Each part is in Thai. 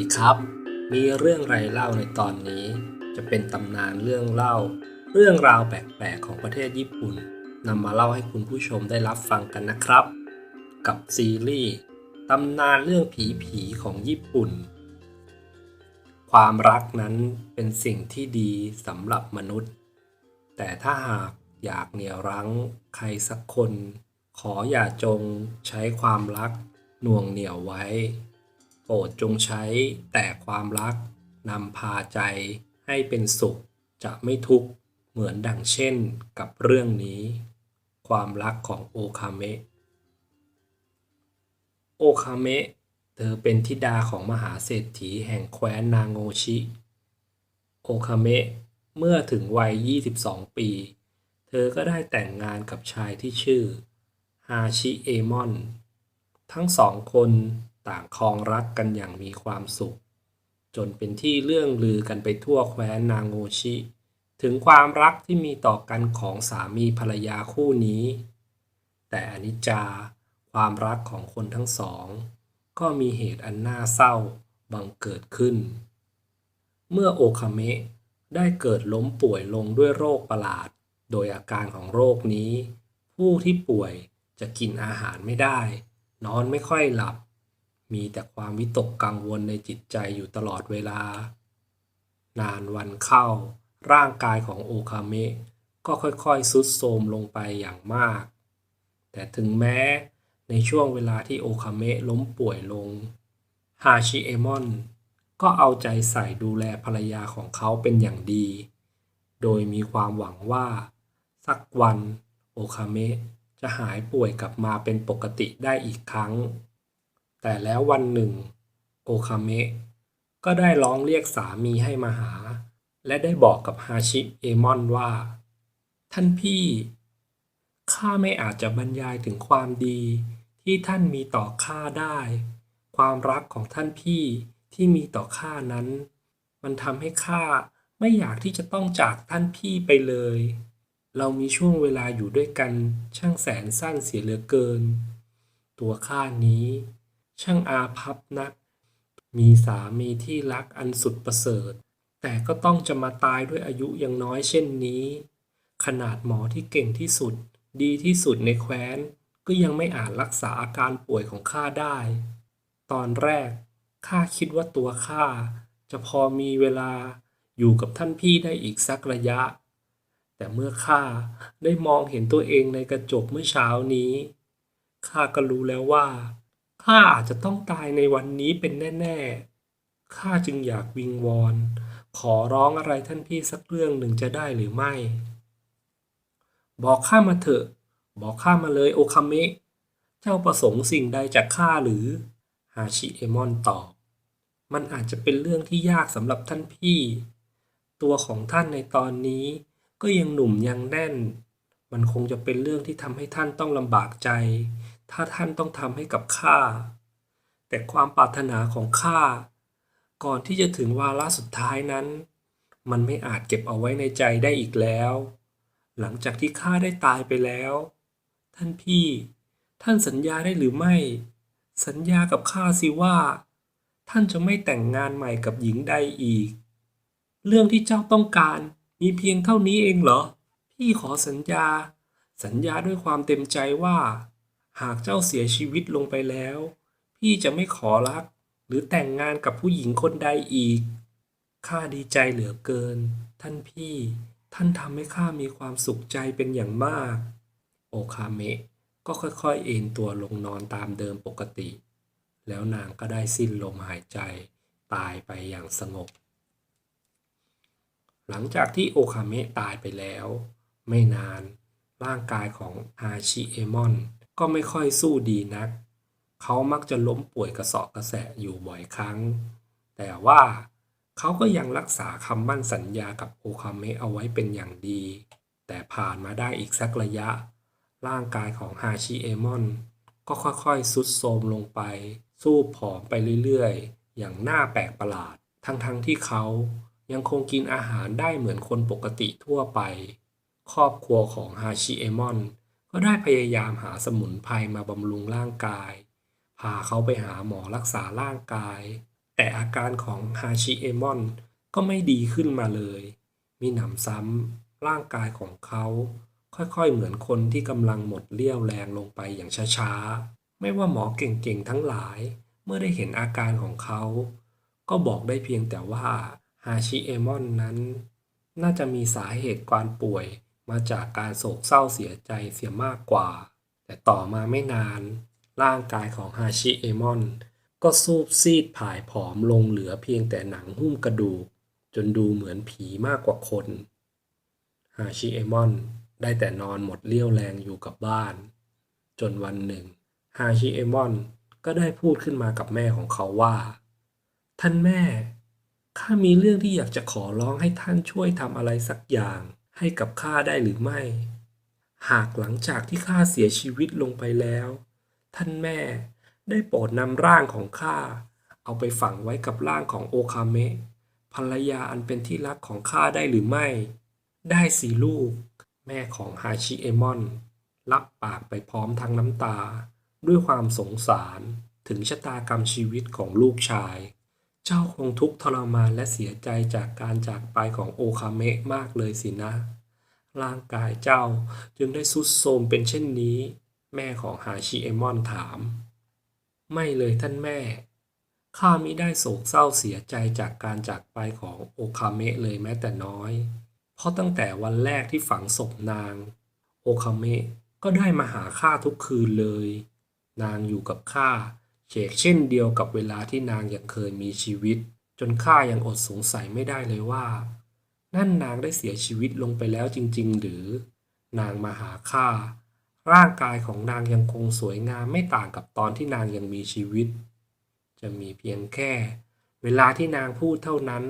ดีครับ มีเรื่องไรเล่าในตอนนี้ จะเป็นตำนานเรื่องเล่า เรื่องราวแปลกๆของประเทศญี่ปุ่นนำมาเล่าให้คุณผู้ชมได้รับฟังกันนะครับ กับซีรีส์ตำนานเรื่องผีๆของญี่ปุ่น ความรักนั้นเป็นสิ่งที่ดีสำหรับมนุษย์ แต่ถ้าหากอยากเหนี่ยวรั้งใครสักคน ขออย่าจงใช้ความรักหน่วงเหนี่ยวไว้ รดจงใช้แต่ความรักนำพาใจให้เป็นสุขจะไม่ทุกข์เหมือนดังเช่นกับเรื่องนี้ ความรักของโอคาเมะโอคาเมะเธอเป็นธิดาของมหาเศรษฐีแห่งแคว้นนางโงชิ โอคาเมะเมื่อถึงวัย 22 ปี เธอก็ได้แต่งงานกับชายที่ชื่อฮาชิเอมอน ทั้งสองคน ต่างครองรักกันอย่างมีความสุข จนเป็นที่เรื่องลือกันไปทั่วแคว้นนางโงชิ ถึงความรักที่มีต่อกันของสามีภรรยาคู่นี้ แต่อนิจจา ความรักของคนทั้งสอง ก็มีเหตุอันน่าเศร้าบังเกิดขึ้น เมื่อโอคาเมะได้เกิดล้มป่วยลงด้วยโรคประหลาด โดยอาการของโรคนี้ ผู้ที่ป่วยจะกินอาหารไม่ได้ นอนไม่ค่อยหลับ มีแต่ความวิตกกังวลในจิตใจอยู่ตลอดเวลา นานวันเข้า ร่างกายของโอคาเมะก็ค่อยๆสุดโทมลงไปอย่างมาก แต่ถึงแม้ในช่วงเวลาที่โอคาเมะล้มป่วยลง ฮาชิเอมอนก็เอาใจใส่ดูแลภรรยาของเขาเป็นอย่างดี โดยมีความหวังว่า สักวันโอคาเมะจะหายป่วยกลับมาเป็นปกติได้อีกครั้ง แต่แล้ววันหนึ่ง โอคาเมะก็ได้ร้องเรียกสามีให้มาหา และได้บอกกับฮาชิเอมอนว่า ท่านพี่ข้าไม่อาจจะบรรยายถึงความดีที่ท่านมีต่อข้าได้ ความรักของท่านพี่ที่มีต่อข้านั้น มันทำให้ข้าไม่อยากที่จะต้องจากท่านพี่ไปเลย เรามีช่วงเวลาอยู่ด้วยกันช่างแสนสั้นเสียเหลือเกิน ตัวข้านี้ ช่างอาภัพนัก มีสามีที่รักอันสุดประเสริฐ แต่ก็ต้องจะมาตายด้วยอายุยังน้อยเช่นนี้ ขนาดหมอที่เก่งที่สุด ดีที่สุดในแคว้น ก็ยังไม่อาจรักษาอาการป่วยของข้าได้ ตอนแรกข้าคิดว่าตัวข้าจะพอมีเวลาอยู่กับท่านพี่ได้อีกสักระยะ แต่เมื่อข้าได้มองเห็นตัวเองในกระจกเมื่อเช้านี้ข้าก็รู้แล้วว่า ข้าอาจจะต้องตายในวันนี้เป็นแน่ ๆ ข้าจึงอยากวิงวอน ขอร้องอะไรท่านพี่สักเรื่องหนึ่งจะได้หรือไม่ บอกข้ามาเถอะ บอกข้ามาเลยโอคาเมะ เจ้าประสงค์สิ่งใดจากข้าหรือ ฮาชิเอมอนตอบ มันอาจจะเป็นเรื่องที่ยากสำหรับท่านพี่ ตัวของท่านในตอนนี้ ก็ยังหนุ่มยังแน่น มันคงจะเป็นเรื่องที่ทำให้ท่านต้องลำบากใจ ถ้าท่านต้องทำให้กับข้า แต่ความปรารถนาของข้าก่อนที่จะถึงวาระสุดท้ายนั้น มันไม่อาจเก็บเอาไว้ในใจได้อีกแล้ว หลังจากที่ข้าได้ตายไปแล้ว ท่านพี่ ท่านสัญญาได้หรือไม่ สัญญากับข้าสิว่า ท่านจะไม่แต่งงานใหม่กับหญิงใดอีก เรื่องที่เจ้าต้องการมีเพียงเท่านี้เองเหรอ พี่ขอสัญญา สัญญาด้วยความเต็มใจว่า หากเจ้าเสียชีวิตลงไปแล้ว พี่จะไม่ขอรัก หรือแต่งงานกับผู้หญิงคนใดอีก ข้าดีใจเหลือเกิน ท่านพี่ ท่านทำให้ข้ามีความสุขใจเป็นอย่างมาก โอคาเมะก็ค่อยๆ เอนตัวลงนอนตามเดิมปกติ แล้วนางก็ได้สิ้นลมหายใจ ตายไปอย่างสงบ หลังจากที่โอคาเมะตายไปแล้ว ไม่นานร่างกายของอาชิเอมอน ก็ไม่ค่อยสู้ดีนัก เขามักจะล้มป่วยกระสอบกระแสะอยู่บ่อยครั้ง แต่ว่าเขาก็ยังรักษาคำมั่นสัญญากับโอคาเมะเอาไว้เป็นอย่างดี แต่ผ่านมาได้อีกสักระยะ ร่างกายของฮาชิเอมอนก็ค่อยๆสุดโทมลงไป สู้ผอมไปเรื่อยๆ อย่างน่าแปลกประหลาด ทั้งๆที่เขายังคงกินอาหารได้เหมือนคนปกติทั่วไป ครอบครัวของฮาชิเอมอน ก็ได้พยายามหาสมุนไพรมาบำรุงร่างกาย พาเขาไปหาหมอรักษาร่างกาย แต่อาการของฮาชิเอมอนก็ไม่ดีขึ้นมาเลย มีหนำซ้ำร่างกายของเขาค่อยๆ เหมือนคนที่กำลังหมดเรี่ยวแรงลงไปอย่างช้าๆ ไม่ว่าหมอเก่งๆ ทั้งหลาย เมื่อได้เห็นอาการของเขา ก็บอกได้เพียงแต่ว่าฮาชิเอมอนนั้น น่าจะมีสาเหตุการป่วย มาจากการโศกเศร้าเสียใจเสียมากกว่า แต่ต่อมาไม่นาน ร่างกายของฮาชิเอมอนก็สูบซีดผายผอมลงเหลือเพียงแต่หนังหุ้มกระดูก จนดูเหมือนผีมากกว่าคน ฮาชิเอมอนได้แต่นอนหมดเรี่ยวแรงอยู่กับบ้าน จนวันหนึ่ง ฮาชิเอมอนก็ได้พูดขึ้นมากับแม่ของเขาว่า ท่านแม่ ข้ามีเรื่องที่อยากจะขอร้องให้ท่านช่วยทำอะไรสักอย่าง ให้กับข้าได้หรือไม่ หากหลังจากที่ข้าเสียชีวิตลงไปแล้ว ท่านแม่ได้โปรดนำร่างของข้าเอาไปฝังไว้กับร่างของโอคาเมะภรรยาอันเป็นที่รักของข้าได้หรือไม่ ได้สิลูก แม่ของฮาชิเอมอนรับปากไปพร้อมทั้งน้ำตา ด้วยความสงสารถึงชะตากรรมชีวิตของลูกชาย เจ้าคงทุกข์ทรมานและเสียใจจากการจากไปของโอคาเมะมากเลยสินะ ร่างกายเจ้าจึงได้สุดโทรมเป็นเช่นนี้ แม่ของฮาชิเอมอนถาม ไม่เลยท่านแม่ ข้ามิได้โศกเศร้าเสียใจจากการจากไปของโอคาเมะเลยแม้แต่น้อย เพราะตั้งแต่วันแรกที่ฝังศพนาง โอคาเมะก็ได้มาหาข้าทุกคืนเลย นางอยู่กับข้า เฉกเช่นเดียวกับเวลาที่นางยังเคยมีชีวิต จนข้ายังอดสงสัยไม่ได้เลยว่า นั่นนางได้เสียชีวิตลงไปแล้วจริง ๆ หรือ นางมาหาข้าร่างกายของนางยังคงสวยงามไม่ต่างกับตอนที่นางยังมีชีวิต จะมีเพียงแค่ เวลาที่นางพูดเท่านั้น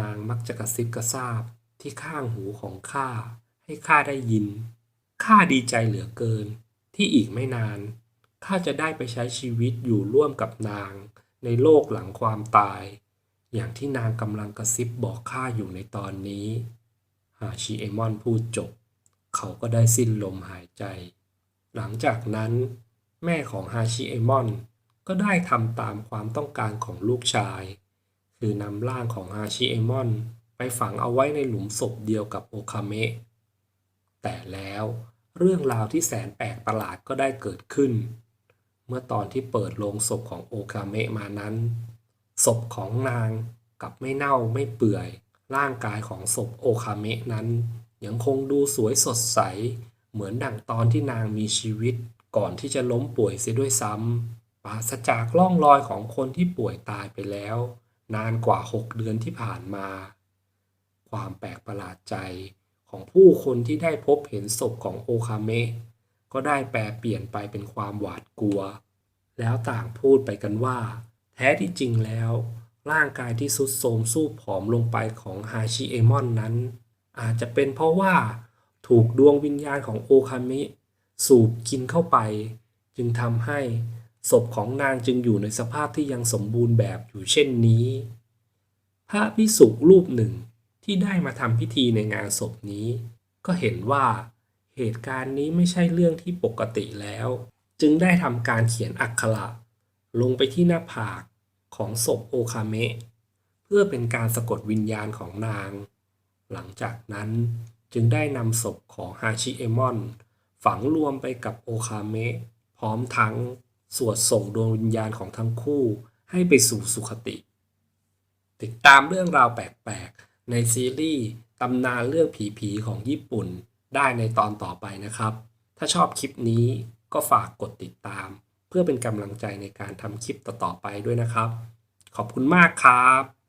นางมักจะกระซิบกระซาบที่ข้างหูของข้าให้ข้าได้ยินข้าดีใจเหลือเกิน ที่อีกไม่นาน ข้าจะได้ไปใช้ชีวิตอยู่ร่วมกับนาง ในโลกหลังความตาย อย่างที่นางกำลังกระซิบบอกข้าอยู่ในตอนนี้ฮาชิเอมอนพูดจบ เขาก็ได้สิ้นลมหายใจ หลังจากนั้นแม่ของฮาชิเอมอนก็ได้ทำตามความต้องการของลูกชาย คือนำร่างของฮาชิเอมอนไปฝังเอาไว้ในหลุมศพเดียวกับโอคาเมะ แต่แล้วเรื่องราวที่แสนแปลกประหลาดก็ได้เกิดขึ้น มื่อตอนที่เปิดโลงศพของโอคาเมะมานั้น ศพของนางกับไม่เน่าไม่เปื่อย ร่างกายของศพโอคาเมะนั้น ยังคงดูสวยสดใส เหมือนดั่งตอนที่นางมีชีวิตก่อนที่จะล้มป่วยเสียด้วยซ้ำปราศจากร่องรอยของคนที่ป่วยตายไปแล้ว นานกว่า6เดือนที่ผ่านมา ความแปลกประหลาดใจของผู้คนที่ได้พบเห็นศพของโอคาเมะ ก็ได้แปลเปลี่ยนไปเป็นความหวาดกลัว แล้วต่างพูดไปกันว่า แท้ที่จริงแล้ว ร่างกายที่สุดโทมสู้ผอมลงไปของฮาชิเอมอนนั้น อาจจะเป็นเพราะว่าถูกดวงวิญญาณของโอคามิ สูบกินเข้าไป จึงทำให้ศพของนางจึงอยู่ในสภาพที่ยังสมบูรณ์แบบอยู่เช่นนี้ พระพิสุรูปหนึ่งที่ได้มาทำพิธีในงานศพนี้ ก็เห็นว่า เหตุการณ์นี้ไม่ใช่เรื่องที่ปกติแล้ว จึงได้ทำการเขียนอักขระลงไปที่หน้าผากของศพโอคาเมะเพื่อเป็นการสะกดวิญญาณของนาง หลังจากนั้นจึงได้นำศพของฮาชิเอมอน ฝังรวมไปกับโอคาเมะพร้อมทั้งสวดส่งดวงวิญญาณของทั้งคู่ให้ไปสู่สุคติ ติดตามเรื่องราวแปลกๆ ในซีรีส์ตำนานเรื่องผีๆของญี่ปุ่น ได้ในตอนต่อไปนะครับ ถ้าชอบคลิปนี้ก็ฝากกดติดตาม เพื่อเป็นกำลังใจในการทำคลิปต่อๆไปด้วยนะครับ ขอบคุณมากครับ